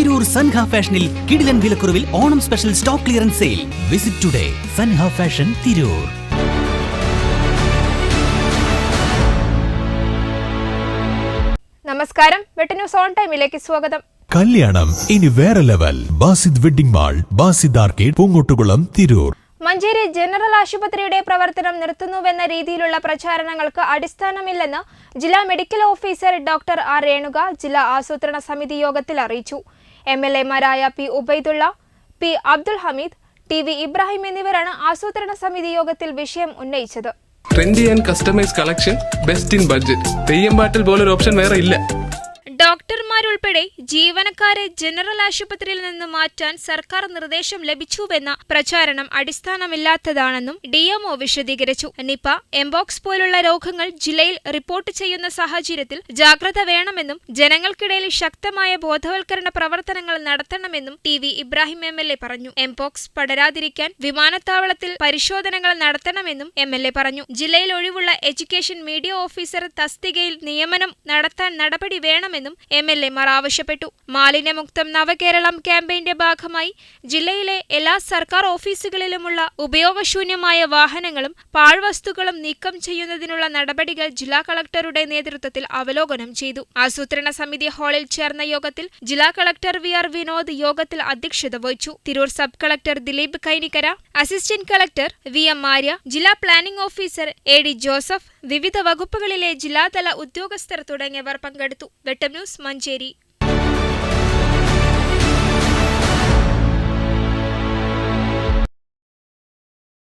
തിരൂർ സൻഹ ഫാഷനിൽ കിടിലൻ വിലക്കുറവിൽ Onam special stock clearance sale. Visit today Sanha fashion Tirur. നമസ്കാരം. വെട്ട് ന്യൂസ് ഓൺ ടൈമിലേക്ക് സ്വാഗതം. കല്യാണം ഇനി വേറെ level. Basid wedding mall Basid arcade Poongottukulam Tirur. Manjeri general ആശുപത്രിയുടെ പ്രവർത്തനം നിർത്തുന്നുവെന്ന രീതിയിലുള്ള പ്രചാരണങ്ങൾക്ക് അടിസ്ഥാനമില്ലെന്ന് ജില്ലാ medical officer doctor R Renuka ജില്ലാ ആസൂത്രണ സമിതി യോഗത്തിൽ അറിയിച്ചു. M L എമാരായ P Ubaidullah P Abdul Hameed T V Ibrahim എന്നിവരാണ് ആസൂത്രണ സമിതി യോഗത്തിൽ വിഷയം ഉന്നയിച്ചത്. Trendy and customise collection best in budget Theyyam പാട്ടിൽ പോലൊരു ഓപ്ഷൻ വേറെ ഇല്ല. ഡോക്ടർമാരുൾപ്പെടെ ജീവനക്കാരെ ജനറൽ ആശുപത്രിയിൽ നിന്ന് മാറ്റാൻ സർക്കാർ നിർദ്ദേശം ലഭിച്ചുവെന്ന പ്രചാരണം അടിസ്ഥാനമില്ലാത്തതാണെന്നും ഡിഎംഒ വിശദീകരിച്ചു. നിപ എംബോക്സ് പോലുള്ള രോഗങ്ങൾ ജില്ലയിൽ റിപ്പോർട്ട് ചെയ്യുന്ന സാഹചര്യത്തിൽ ജാഗ്രത വേണമെന്നും ജനങ്ങൾക്കിടയിൽ ശക്തമായ ബോധവൽക്കരണ പ്രവർത്തനങ്ങൾ നടത്തണമെന്നും T V Ibrahim M L A പറഞ്ഞു. എംബോക്സ് പടരാതിരിക്കാൻ വിമാനത്താവളത്തിൽ പരിശോധനകൾ നടത്തണമെന്നും എം എൽ എ പറഞ്ഞു. ജില്ലയിൽ ഒഴിവുള്ള എഡ്യൂക്കേഷൻ മീഡിയ ഓഫീസർ തസ്തികയിൽ നിയമനം നടത്താൻ നടപടി വേണമെന്നും എം എൽ എമാർ ആവശ്യപ്പെട്ടു. മാലിന്യമുക്തം നവകേരളം ക്യാമ്പയിന്റെ ഭാഗമായി ജില്ലയിലെ എല്ലാ സർക്കാർ ഓഫീസുകളിലുമുള്ള ഉപയോഗശൂന്യമായ വാഹനങ്ങളും പാഴ്വസ്തുക്കളും നീക്കം ചെയ്യുന്നതിനുള്ള നടപടികൾ ജില്ലാ കളക്ടറുടെ നേതൃത്വത്തിൽ അവലോകനം ചെയ്തു. ആസൂത്രണ സമിതി ഹാളിൽ ചേർന്ന യോഗത്തിൽ ജില്ലാ കളക്ടർ വി ആർ വിനോദ് യോഗത്തിൽ അധ്യക്ഷത വഹിച്ചു. Tirur sub collector Dileep Kainikkara assistant collector V M Arya ജില്ലാ planning officer A D Joseph വിവിധ വകുപ്പുകളിലെ ജില്ലാതല ഉദ്യോഗസ്ഥർ തുടങ്ങിയവർ പങ്കെടുത്തു. വെട്ടം ന്യൂസ് മഞ്ചേരി.